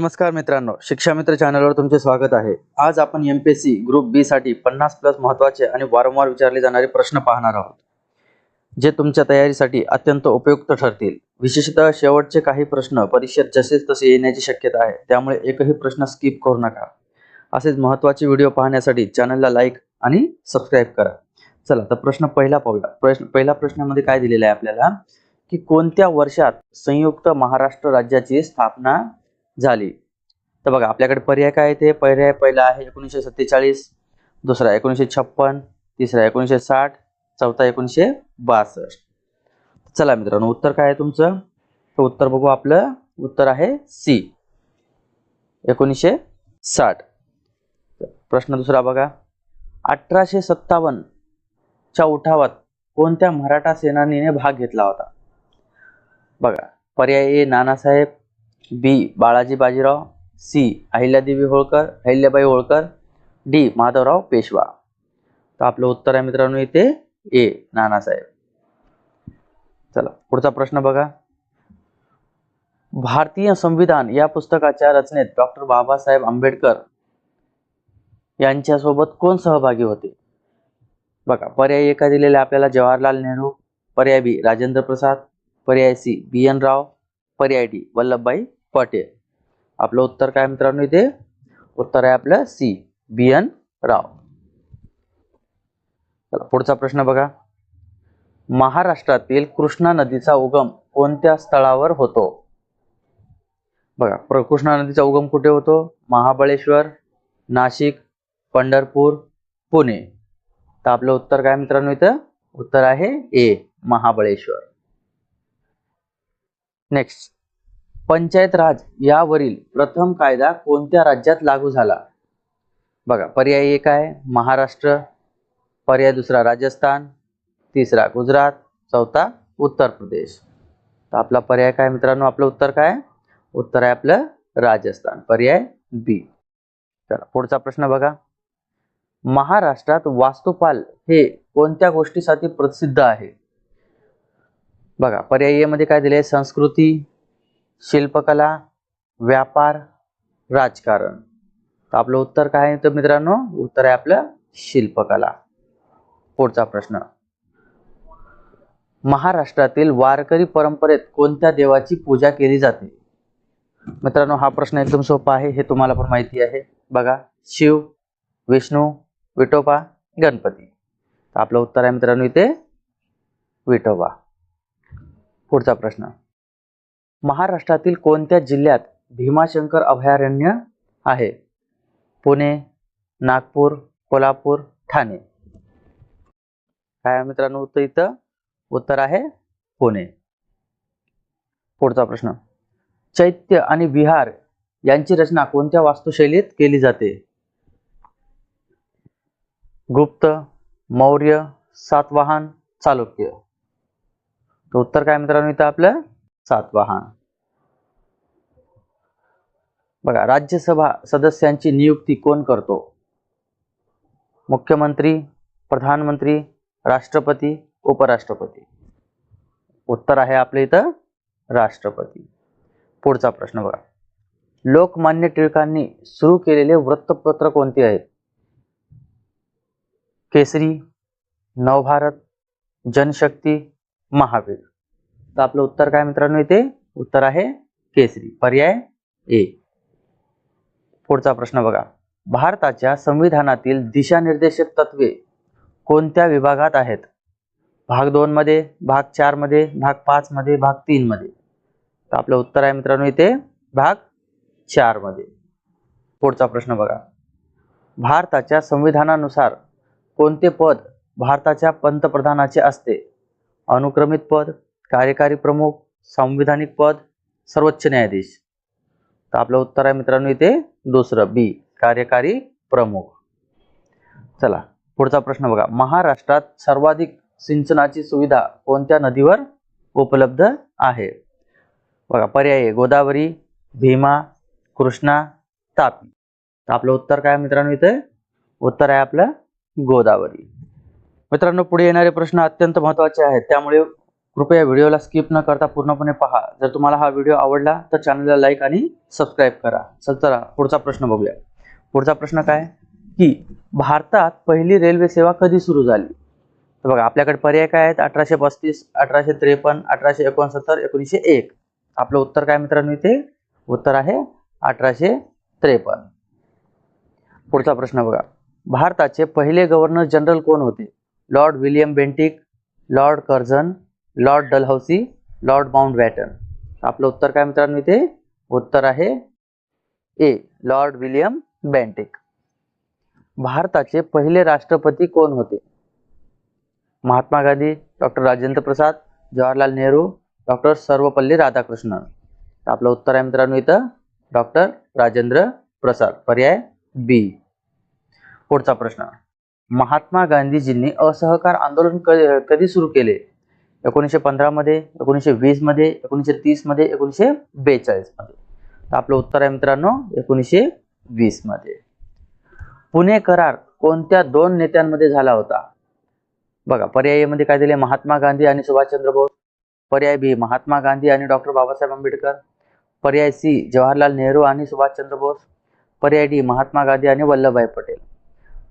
नमस्कार मित्रांनो शिक्षा मित्र चॅनलवर तुमचे स्वागत आहे. आज आपण M P S C group B साठी पन्नास प्लस महत्त्वाचे आणि वारंवार विचारले जाणारे प्रश्न पाहणार आहोत. जे तुमच्या तयारीसाठी अत्यंत उपयुक्त ठरतील. विशेषतः शेवटचे काही प्रश्न परीक्षेत जसेच तसे येण्याची शक्यता आहे त्यामुळे एकही प्रश्न स्किप करू नका. असेच महत्त्वाचे व्हिडिओ पाहण्यासाठी चॅनलला लाईक आणि सबस्क्राईब करा. चला तर प्रश्न पहिला पाहूया. प्रश्न पहिल्या प्रश्नामध्ये काय दिलेलं आहे आपल्याला? की कोणत्या वर्षात संयुक्त महाराष्ट्र राज्याची स्थापना झाली. तर बघा आपल्याकडे पर्याय काय आहे ते? पर्याय पहिला आहे एकोणीसशे सत्तेचाळीस दुसरा एकोणीसशे छप्पन तिसरा एकोणीसशे साठ चौथा एकोणीसशे बासष्ट. चला मित्रांनो उत्तर काय आहे तुमचं? तर उत्तर बघू आपलं. उत्तर आहे सी. एकोणीसशे साठ. प्रश्न दुसरा बघा. अठराशे सत्तावन्न च्या उठावात कोणत्या मराठा सेनानीने भाग घेतला होता? बघा पर्याय A Nanasaheb B Balaji Bajirao C Ahilyadevi Holkar Ahilyabai Holkar D Madhavrao Peshwa. तर आपलं उत्तर आहे मित्रांनो इथे ए नानासाहेब. चला पुढचा प्रश्न बघा. भारतीय संविधान या पुस्तकाच्या रचनेत डॉक्टर बाबासाहेब आंबेडकर यांच्यासोबत कोण सहभागी होते? बघा पर्याय एका दिलेला आपल्याला? जवाहरलाल नेहरू पर्याय बी राजेंद्र प्रसाद पर्याय सी बी एन राव पर्याय डी वल्लभभाई पटेल. आपलं उत्तर काय मित्रांनो इथे? उत्तर आहे आपलं सी. बी. एन. राव. चला पुढचा प्रश्न बघा. महाराष्ट्रातील कृष्णा नदीचा उगम कोणत्या स्थळावर होतो? बघा कृष्णा नदीचा उगम कुठे होतो? महाबळेश्वर नाशिक पंढरपूर पुणे. तर आपलं उत्तर काय मित्रांनो इथं? उत्तर आहे ए महाबळेश्वर. नेक्स्ट पंचायत राज यावरील प्रथम कायदा कोणत्या राज्यात लागू झाला? बघा पर्याय एक आहे महाराष्ट्र पर्याय दुसरा राजस्थान तिसरा गुजरात चौथा उत्तर प्रदेश. तर आपला पर्याय काय मित्रांनो? आपलं उत्तर काय? उत्तर आहे आपलं राजस्थान पर्याय बी. चला पुढचा प्रश्न बघा. महाराष्ट्रात वास्तुपाल हे कोणत्या गोष्टीसाठी प्रसिद्ध आहे? बघा पर्यायमध्ये काय दिले संस्कृती शिल्पकला व्यापार राजकारण. तर आपलं उत्तर काय आहे तर मित्रांनो उत्तर आहे आपलं शिल्पकला. पुढचा प्रश्न. महाराष्ट्रातील वारकरी परंपरेत कोणत्या देवाची पूजा केली जाते? मित्रांनो हा प्रश्न एकदम सोपा आहे हे तुम्हाला पण माहिती आहे. बघा शिव विष्णू विठोबा गणपती. तर आपलं उत्तर आहे मित्रांनो इथे विठोबा. पुढचा प्रश्न. महाराष्ट्रातील कोणत्या जिल्ह्यात भीमाशंकर अभयारण्य आहे? पुणे नागपूर कोल्हापूर ठाणे. काय मित्रांनो उत्तर इथं? उत्तर आहे पुणे. पुढचा प्रश्न. चैत्य आणि विहार यांची रचना कोणत्या वास्तुशैलीत केली जाते? गुप्त मौर्य सातवाहन चालुक्य. तर उत्तर काय मित्रांनो इथं आपलं सातवाहन. बघा राज्यसभा सदस्यांची नियुक्ती कोण करतो? मुख्यमंत्री प्रधानमंत्री राष्ट्रपती उपराष्ट्रपती. उत्तर आहे आपले इथं राष्ट्रपती. पुढचा प्रश्न बघा. लोकमान्य टिळकांनी सुरू केलेले वृत्तपत्र कोणते आहेत? केसरी नवभारत जनशक्ती महावीर. तर आपलं उत्तर काय मित्रांनो इथे? उत्तर आहे केसरी. पर्याय ए. पुढचा प्रश्न बघा. भारताच्या संविधानातील दिशानिर्देशक तत्वे कोणत्या विभागात आहेत? भाग दोन मध्ये भाग चारमध्ये भाग पाच मध्ये भाग तीन मध्ये. तर आपलं उत्तर आहे मित्रांनो इथे भाग चारमध्ये. पुढचा प्रश्न बघा. भारताच्या संविधानानुसार कोणते पद भारताच्या पंतप्रधानाचे असते? अनुक्रमित पद कार्यकारी प्रमुख संविधानिक पद सर्वोच्च न्यायाधीश. तर आपलं उत्तर आहे मित्रांनो इथे दुसरं बी कार्यकारी प्रमुख. चला पुढचा प्रश्न बघा. महाराष्ट्रात सर्वाधिक सिंचनाची सुविधा कोणत्या नदीवर उपलब्ध आहे? बघा पर्याय गोदावरी भीमा कृष्णा तापी. तर आपलं उत्तर काय मित्रांनो इथे? उत्तर आहे आपलं गोदावरी. मित्रांनो पुढे येणारे प्रश्न अत्यंत महत्त्वाचे आहेत. त्यामुळे कृपया व्हिडिओला स्किप न करता पूर्णपणे पहा. जर तुम्हाला हा व्हिडिओ आवडला तर चॅनलला लाईक आणि सबस्क्राईब करा. चल चला पुढचा प्रश्न बघूया. पुढचा प्रश्न काय? की भारतात पहिली रेल्वे सेवा कधी सुरू झाली? तर बघा आपल्याकडे पर्याय काय आहेत? अठराशे पस्तीस अठराशे त्रेपन्न अठराशे एकोणसत्तर एकोणीसशे एक. आपलं उत्तर काय मित्रांनो इथे? उत्तर आहे अठराशे त्रेपन्न. पुढचा प्रश्न बघा. भारताचे पहिले गव्हर्नर जनरल कोण होते? Lord William Bentinck lord Curzon lord Dalhousie lord Mountbatten आपलं उत्तर काय मित्रांनो इथे? उत्तर आहे ए लॉर्ड विलियम बँटेक. भारताचे पहिले राष्ट्रपती कोण होते? Mahatma Gandhi doctor Rajendra Prasad Jawaharlal Nehru doctor Sarvepalli Radhakrishnan. आपलं उत्तर आहे मित्रांनो इथं डॉक्टर राजेंद्र प्रसाद. पर्याय बी. पुढचा प्रश्न. महात्मा गांधीजींनी असहकार आंदोलन कधी सुरू केले? एकोणीसशे पंधरामध्ये एकोणीसशे वीसमध्ये एकोणीसशे तीसमध्ये एकोणीसशे बेचाळीसमध्ये तर आपलं उत्तर आहे मित्रांनो एकोणीसशे वीसमध्ये पुणे करार कोणत्या दोन नेत्यांमध्ये झाला होता? बघा पर्यायमध्ये काय दिले? महात्मा गांधी आणि सुभाषचंद्र बोस. पर्याय बी महात्मा गांधी आणि डॉक्टर बाबासाहेब आंबेडकर. पर्याय सी जवाहरलाल नेहरू आणि सुभाषचंद्र बोस. पर्याय डी महात्मा गांधी आणि वल्लभभाई पटेल.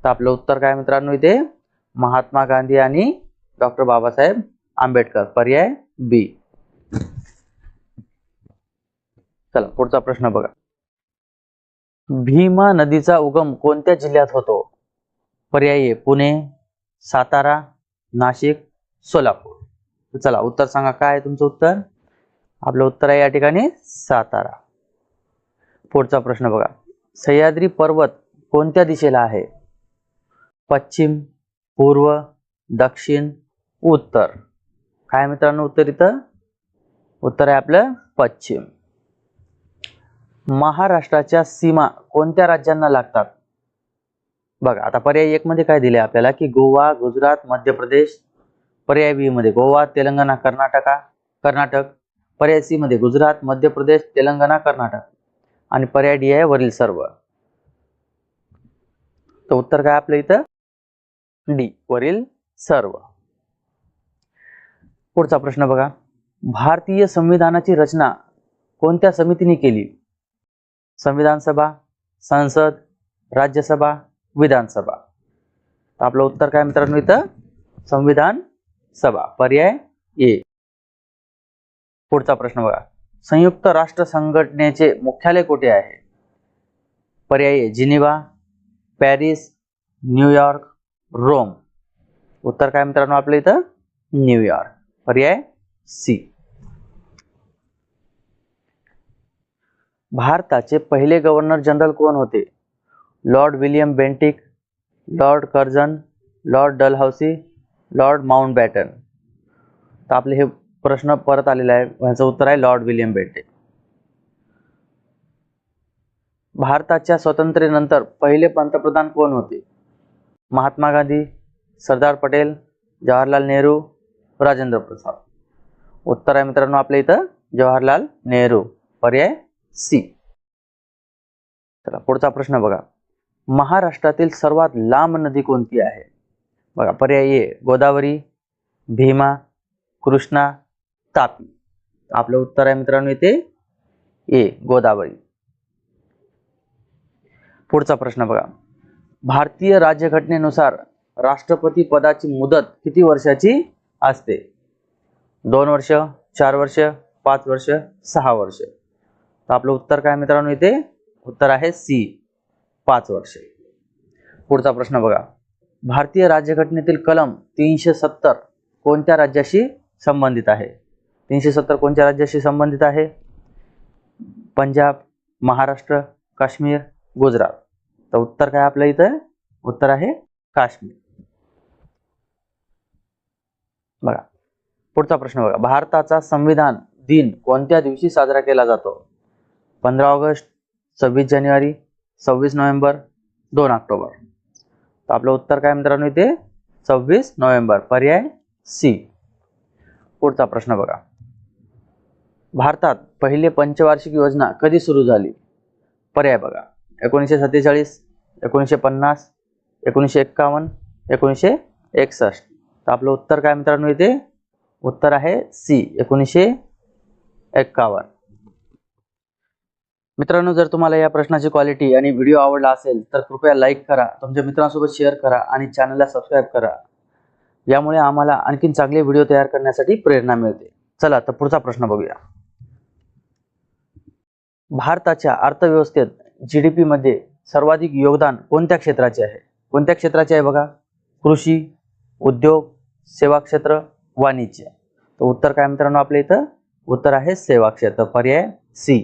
तर आपलं उत्तर काय मित्रांनो इथे? महात्मा गांधी आणि डॉक्टर बाबासाहेब आंबेडकर. पर्याय बी चला पुढचा प्रश्न बघा. भीमा नदीचा उगम कोणत्या जिल्ह्यात होतो? पर्याय आहे पुणे सातारा नाशिक सोलापूर. चला उत्तर सांगा काय आहे तुमचं उत्तर? आपलं उत्तर आहे या ठिकाणी सातारा. पुढचा प्रश्न बघा. सह्याद्री पर्वत कोणत्या दिशेला आहे? पश्चिम पूर्व दक्षिण उत्तर. काय मित्रांनो उत्तर इथं? उत्तर आहे आपलं पश्चिम. महाराष्ट्राच्या सीमा कोणत्या राज्यांना लागतात? बघा आता पर्याय एक मध्ये काय दिले आपल्याला की गोवा गुजरात मध्य प्रदेश पर्याय बी मध्ये गोवा तेलंगणा कर्नाटका कर्नाटक पर्याय सी मध्ये गुजरात मध्य प्रदेश तेलंगणा कर्नाटक. आणि पर्याय डी आहे वरील सर्व. तर उत्तर काय आपलं इथं? डी वरील सर्व. पुढचा प्रश्न बघा. भारतीय संविधानाची रचना कोणत्या समितीने केली? संविधान सभा संसद राज्यसभा विधानसभा. तर आपलं उत्तर काय मित्रांनो इथं? संविधान सभा. पर्याय ए. पुढचा प्रश्न बघा. संयुक्त राष्ट्र संघटनेचे मुख्यालय कुठे आहे? पर्याय A. Geneva Paris New York Rome. उत्तर काय मित्रांनो आपलं इथं? न्यूयॉर्क. पर्याय सी. भारताचे पहिले गव्हर्नर जनरल कोण होते? Lord William Bentinck Lord Curzon Lord Dalhousie Lord Mountbatten तर आपले हे प्रश्न परत आलेला आहे. ह्याचं उत्तर आहे लॉर्ड विलियम बेंटिक भारताच्या स्वातंत्र्यानंतर पहिले पंतप्रधान कोण होते? महात्मा गांधी सरदार पटेल जवाहरलाल नेहरू राजेंद्र प्रसाद. उत्तर आहे मित्रांनो आपल्या इथं जवाहरलाल नेहरू. पर्याय सी चला पुढचा प्रश्न बघा. महाराष्ट्रातील सर्वात लांब नदी कोणती आहे? बघा पर्याय ए गोदावरी भीमा कृष्णा तापी. आपलं उत्तर आहे मित्रांनो इथे ए गोदावरी. पुढचा प्रश्न बघा. भारतीय राज्यघटनेनुसार राष्ट्रपती पदाची मुदत किती वर्षाची? असते. दोन वर्ष चार वर्ष पाच वर्ष सहा वर्ष. तर आपलं उत्तर काय मित्रांनो इथे? उत्तर आहे सी पाच वर्ष. पुढचा प्रश्न बघा. भारतीय राज्यघटनेतील कलम तीनशे सत्तर कोणत्या राज्याशी संबंधित आहे? तीनशे सत्तर कोणत्या राज्याशी संबंधित आहे? पंजाब महाराष्ट्र काश्मीर गुजरात. तर उत्तर काय आपलं इथं? उत्तर आहे काश्मीर. बघा. पुढचा प्रश्न बघा. भारताचा संविधान दिन कोणत्या दिवशी साजरा केला जातो? पंधरा ऑगस्ट सव्वीस जानेवारी सव्वीस नोव्हेंबर दोन ऑक्टोबर. तर आपलं उत्तर काय मित्रांनो इथे? सव्वीस नोव्हेंबर. पर्याय सी पुढचा प्रश्न बघा. भारतात पहिले पंचवार्षिक योजना कधी सुरू झाली? पर्याय बघा. एकोणीसशे सत्तेचाळीस एकोणीसशे पन्नास एकोणीसशे एक्कावन्न एकोणीसशे एकसष्ट. तर आपलं उत्तर काय मित्रांनो इथे? उत्तर आहे सी एकोणीसशे एक्कावन्न. मित्रांनो जर तुम्हाला या प्रश्नाची क्वालिटी आणि व्हिडिओ आवडला असेल तर कृपया लाईक करा तुमच्या मित्रांसोबत शेअर करा आणि चॅनलला सबस्क्राईब करा. यामुळे आम्हाला आणखीन चांगले व्हिडिओ तयार करण्यासाठी प्रेरणा मिळते. चला तर पुढचा प्रश्न बघूया. भारताच्या अर्थव्यवस्थेत जी डी मध्ये सर्वाधिक योगदान कोणत्या क्षेत्राचे आहे? कोणत्या क्षेत्राचे आहे बघा? कृषी उद्योग सेवा क्षेत्र वाणिज्य. तर उत्तर काय मित्रांनो आपल्या इथं? उत्तर आहे सेवा क्षेत्र पर्याय सी.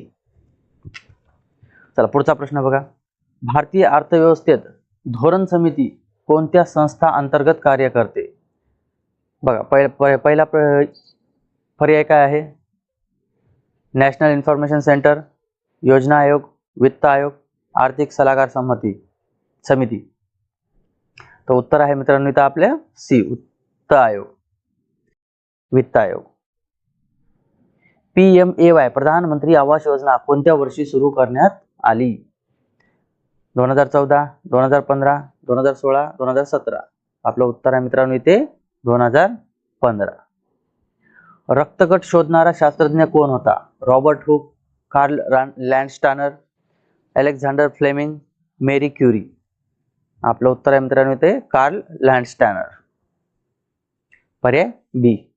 चला पुढचा प्रश्न बघा. भारतीय अर्थव्यवस्थेत धोरण समिती कोणत्या संस्था अंतर्गत कार्य करते? बघा पहिला पर्याय काय आहे? नॅशनल इन्फॉर्मेशन सेंटर योजना आयोग वित्त आयोग आर्थिक सल्लागार संमती समिती. तर उत्तर आहे मित्रांनो इथं आपल्या सी. वित्त आयोग. वित्त आयोग. पी एम ए वाय प्रधानमंत्री आवास योजना कोणत्या वर्षी सुरू करण्यात आली? दोन हजार चौदा दोन हजार पंधरा दोन हजार सोळा दोन हजार सतरा. आपलं उत्तर आहे मित्रांनो इथे दोन हजार पंधरा. रक्तगट शोधणारा शास्त्रज्ञ कोण होता? Robert Hooke Karl Landsteiner Alexander Fleming Marie Curie. आपलं उत्तर आहे मित्रांनो इथे कार्ल लँडस्टॅनर. पर्याय बी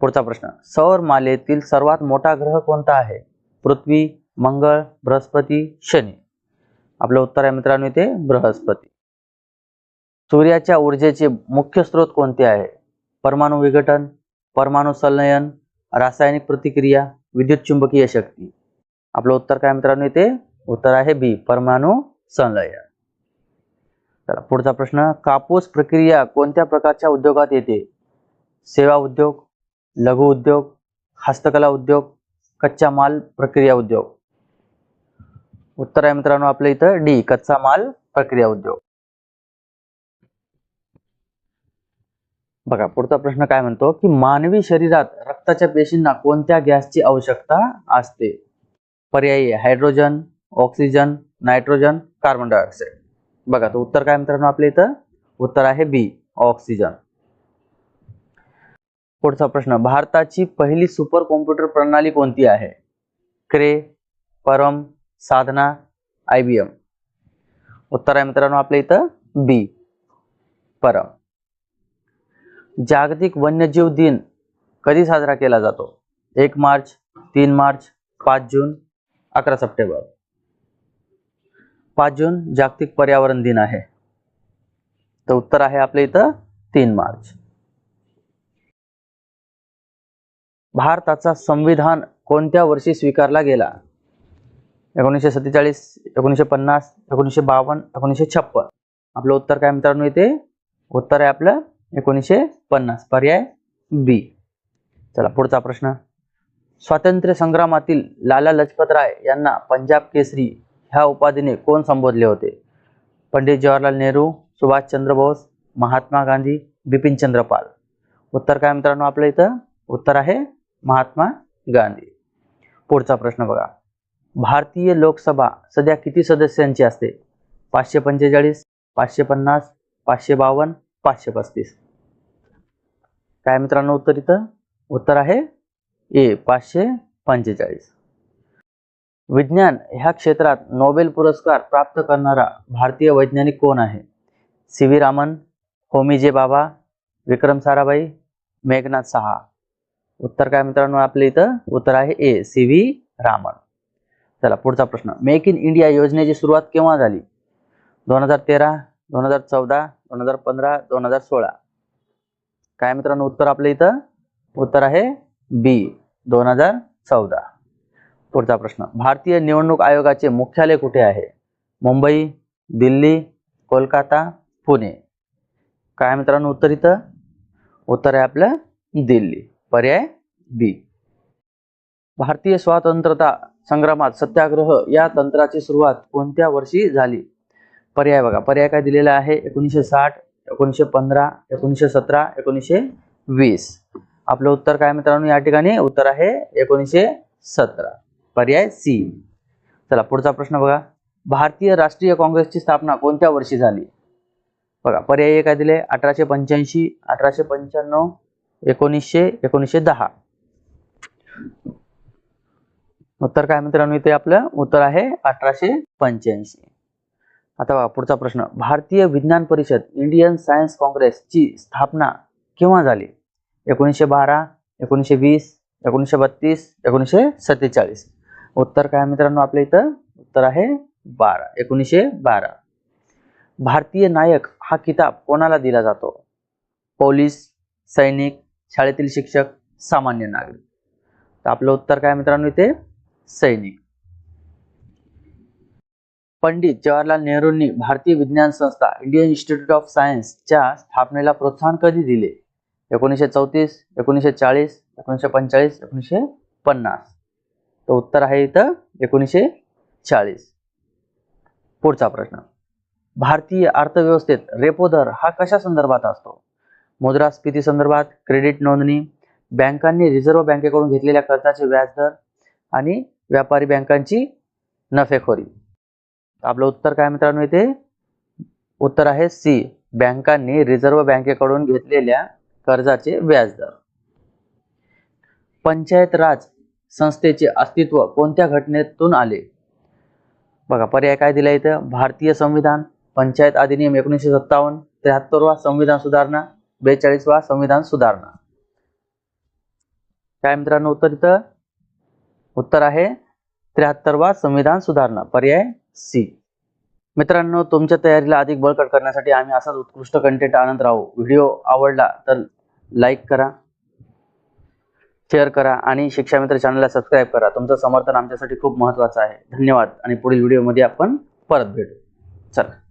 पुढचा प्रश्न. सौर मालेतील सर्वात मोठा ग्रह कोणता आहे? पृथ्वी मंगळ बृहस्पती शनी. आपलं उत्तर आहे मित्रांनो इथे बृहस्पती. सूर्याच्या ऊर्जेचे मुख्य स्रोत कोणते आहे? परमाणु विघटन परमाणु संलयन रासायनिक प्रतिक्रिया विद्युत चुंबकीय शक्ती. आपलं उत्तर काय मित्रांनो इथे? उत्तर आहे बी परमाणु संलयन. चला पुढचा प्रश्न. कापूस प्रक्रिया कोणत्या प्रकारच्या उद्योगात येते? सेवा उद्योग लघु उद्योग हस्तकला उद्योग कच्चा माल प्रक्रिया उद्योग. उत्तर आहे मित्रांनो आपल्या इथं डी कच्चा माल प्रक्रिया उद्योग. बघा पुढचा प्रश्न काय म्हणतो की मानवी शरीरात रक्ताच्या पेशींना कोणत्या गॅसची आवश्यकता असते? पर्यायी hydrogen oxygen nitrogen carbon dioxide बघा तर उत्तर काय मित्रांनो आपल्या इथं? उत्तर आहे बी ऑक्सिजन. पुढचा प्रश्न भारताची पहिली सुपर कॉम्प्युटर प्रणाली कोणती आहे? क्रे परम साधना आय बी एम. उत्तर आहे मित्रांनो आपल्या इथं बी. परम. जागतिक वन्यजीव दिन कधी साजरा केला जातो? एक मार्च तीन मार्च पाच जून अकरा सप्टेंबर. पाच जून जागतिक पर्यावरण दिन आहे. तर उत्तर आहे आपल्या इथं तीन मार्च. भारताचा संविधान कोणत्या वर्षी स्वीकारला गेला? एकोणीसशे सत्तेचाळीस एकोणीसशे पन्नास एकोणीसशे बावन्न एकोणीसशे छप्पन. आपलं उत्तर काय मित्रांनो इथे? उत्तर आहे आपलं एकोणीसशे पन्नास. पर्याय बी. चला पुढचा प्रश्न. स्वातंत्र्य संग्रामातील लाला लजपत राय यांना पंजाब केसरी ह्या उपाधीने कोण संबोधले होते? पंडित जवाहरलाल नेहरू सुभाषचंद्र बोस महात्मा गांधी बिपिनचंद्र पाल. उत्तर काय मित्रांनो आपलं इथं? उत्तर आहे महात्मा गांधी. पुढचा प्रश्न बघा. भारतीय लोकसभा सध्या किती सदस्यांची असते? पाचशे पंचेचाळीस पाचशे पन्नास पाचशे बावन्न पाचशे पस्तीस. काय मित्रांनो उत्तर इथं? उत्तर आहे ए पाचशे पंचेचाळीस. विज्ञान ह्या क्षेत्रात नोबेल पुरस्कार प्राप्त करणारा भारतीय वैज्ञानिक कोण आहे? सी व्ही रामन होमी जे बाबा विक्रम साराभाई मेघनाथ सहा. उत्तर काय मित्रांनो आपल्या इथं? उत्तर आहे ए सी व्ही रामन. चला पुढचा प्रश्न. मेक इन इंडिया योजनेची सुरुवात केव्हा झाली? दोन हजार तेरा दोन हजार चौदा दोन हजार पंधरा दोन हजार सोळा. काय मित्रांनो उत्तर आपल्या इथं? उत्तर आहे बी दोन हजार चौदा. पुढचा प्रश्न. भारतीय निवडणूक आयोगाचे मुख्यालय कुठे आहे? मुंबई दिल्ली कोलकाता पुणे. काय मित्रांनो उत्तर इथं? उत्तर आहे आपलं दिल्ली. पर्याय बी. भारतीय स्वातंत्र्यता संग्रामात सत्याग्रह या तंत्राची सुरुवात कोणत्या वर्षी झाली? पर्याय बघा. पर्याय काय दिलेला आहे? एकोणीसशे साठ एकोणीसशे पंधरा एकोणीसशे सतरा एकोणीसशे वीस. आपलं उत्तर काय मित्रांनो? या ठिकाणी उत्तर आहे एकोणीसशे सतरा. पर्याय सी. चला पुढचा प्रश्न बघा. भारतीय राष्ट्रीय काँग्रेसची स्थापना कोणत्या वर्षी झाली? बघा पर्याय काय दिले? अठराशे पंच्याऐंशी अठराशे पंच्याण्णव एकोणीसशे एकोणीसशे दहा. उत्तर काय मित्रांनो इथे आपलं उत्तर आहे अठराशे पंच्याऐंशी. आता बघा पुढचा प्रश्न. भारतीय विज्ञान परिषद इंडियन सायन्स काँग्रेसची स्थापना केव्हा झाली? एकोणीसशे बारा एकोणीसशे वीस एकोणीसशे बत्तीस एकोणीसशे सत्तेचाळीस. उत्तर काय मित्रांनो आपल्या इथं? उत्तर आहे बारा एकोणीसशे बारा. भारतीय नायक हा किताब कोणाला दिला जातो? पोलीस सैनिक शाळेतील शिक्षक सामान्य नागरिक. तर आपलं उत्तर काय मित्रांनो इथे? सैनिक. पंडित जवाहरलाल नेहरूंनी भारतीय विज्ञान संस्था इंडियन इन्स्टिट्यूट ऑफ सायन्सच्या स्थापनेला प्रोत्साहन कधी दिले? एकोणीसशे चौतीस एकोणीसशे चाळीस एकोणीसशे पंचाळीस एकोणीसशे पन्नास. तर उत्तर आहे इथं एकोणीसशे चाळीस. पुढचा प्रश्न. भारतीय अर्थव्यवस्थेत रेपो दर हा कशा संदर्भात असतो? मुद्रास्फीती संदर्भात क्रेडिट नोंदणी बँकांनी रिझर्व्ह बँकेकडून घेतलेल्या कर्जाचे व्याजदर आणि व्यापारी बँकांची नफेखोरी. आपलं उत्तर काय मित्रांनो इथे? उत्तर आहे सी बँकांनी रिझर्व्ह बँकेकडून घेतलेल्या कर्जाचे व्याजदर. पंचायत राज संस्थेचे अस्तित्व कोणत्या घटनेतून आले? बघा पर्याय काय दिला इथं? भारतीय संविधान पंचायत अधिनियम एकोणीसशे सत्तावन्न त्र्याहत्तरवा संविधान सुधारणा बेचाळीसवा संविधान सुधारणा. काय मित्रांनो उत्तर इथं? उत्तर आहे त्र्याहत्तरवा संविधान सुधारणा पर्याय सी. मित्रांनो तुमच्या तयारीला अधिक बळकट करण्यासाठी आम्ही असाच उत्कृष्ट कंटेंट आणत राहू. व्हिडिओ आवडला तर लाईक करा शेअर करा आणि शिक्षा मित्र चॅनलला सबस्क्राईब करा. तुमचं समर्थन आमच्यासाठी खूप महत्त्वाचं आहे. धन्यवाद आणि पुढील व्हिडिओमध्ये आपण परत भेटू. चला.